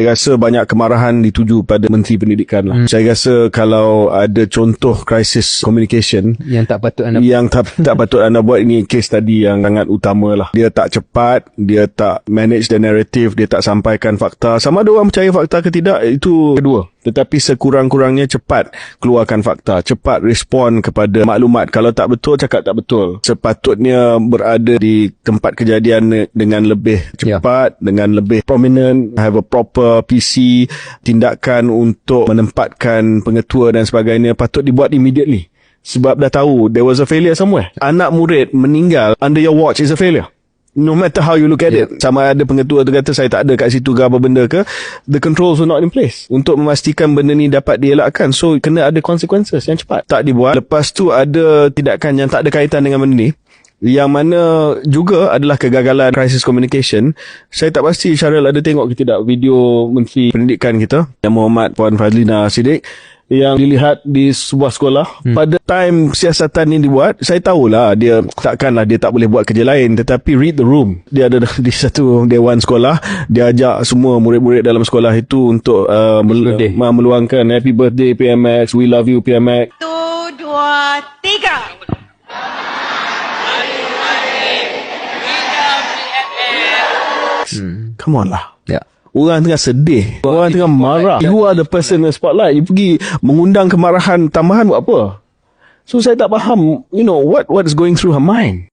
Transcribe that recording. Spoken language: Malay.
Saya rasa banyak kemarahan dituju pada Menteri Pendidikan lah. Hmm. Saya rasa kalau ada contoh crisis communication Yang tak patut anda yang tak, tak patut anda buat ini case tadi yang sangat utama lah. Dia tak cepat, dia tak manage the narrative, dia tak sampaikan fakta. Sama ada orang percaya fakta ke tidak, itu kedua. Tetapi sekurang-kurangnya cepat keluarkan fakta. Cepat respon kepada maklumat. Kalau tak betul, cakap tak betul. Sepatutnya berada di tempat kejadian dengan lebih Ya. cepat, dengan lebih prominent, have a proper PC, tindakan untuk menempatkan pengetua dan sebagainya patut dibuat immediately. Sebab dah tahu there was a failure somewhere. Anak murid meninggal under your watch is a failure. No matter how you look at yeah. it. Sama ada pengetua tu kata saya tak ada kat situ ke apa benda ke. The controls were not in place. Untuk memastikan benda ni dapat dielakkan. So kena ada consequences yang cepat. Tak dibuat. Lepas tu ada tindakan yang tak ada kaitan dengan benda ni. Yang mana juga adalah kegagalan crisis communication. Saya tak pasti Syaril ada tengok ke tidak video Menteri Pendidikan kita. Yang Muhammad Puan Fazlina Siddiq yang dilihat di sebuah sekolah hmm. pada time siasatan ni dibuat saya tahulah dia takkanlah dia tak boleh buat kerja lain tetapi read the room dia ada di satu dewan sekolah dia ajak semua murid-murid dalam sekolah itu untuk uh, mel- Birthday. meluangkan happy birthday PMX we love you PMX Satu, dua, tiga. come on lah Ya Orang tengah sedih. Orang tengah marah. You are the person in the spotlight. You pergi mengundang kemarahan tambahan buat apa? So saya tak faham You know What what's going through her mind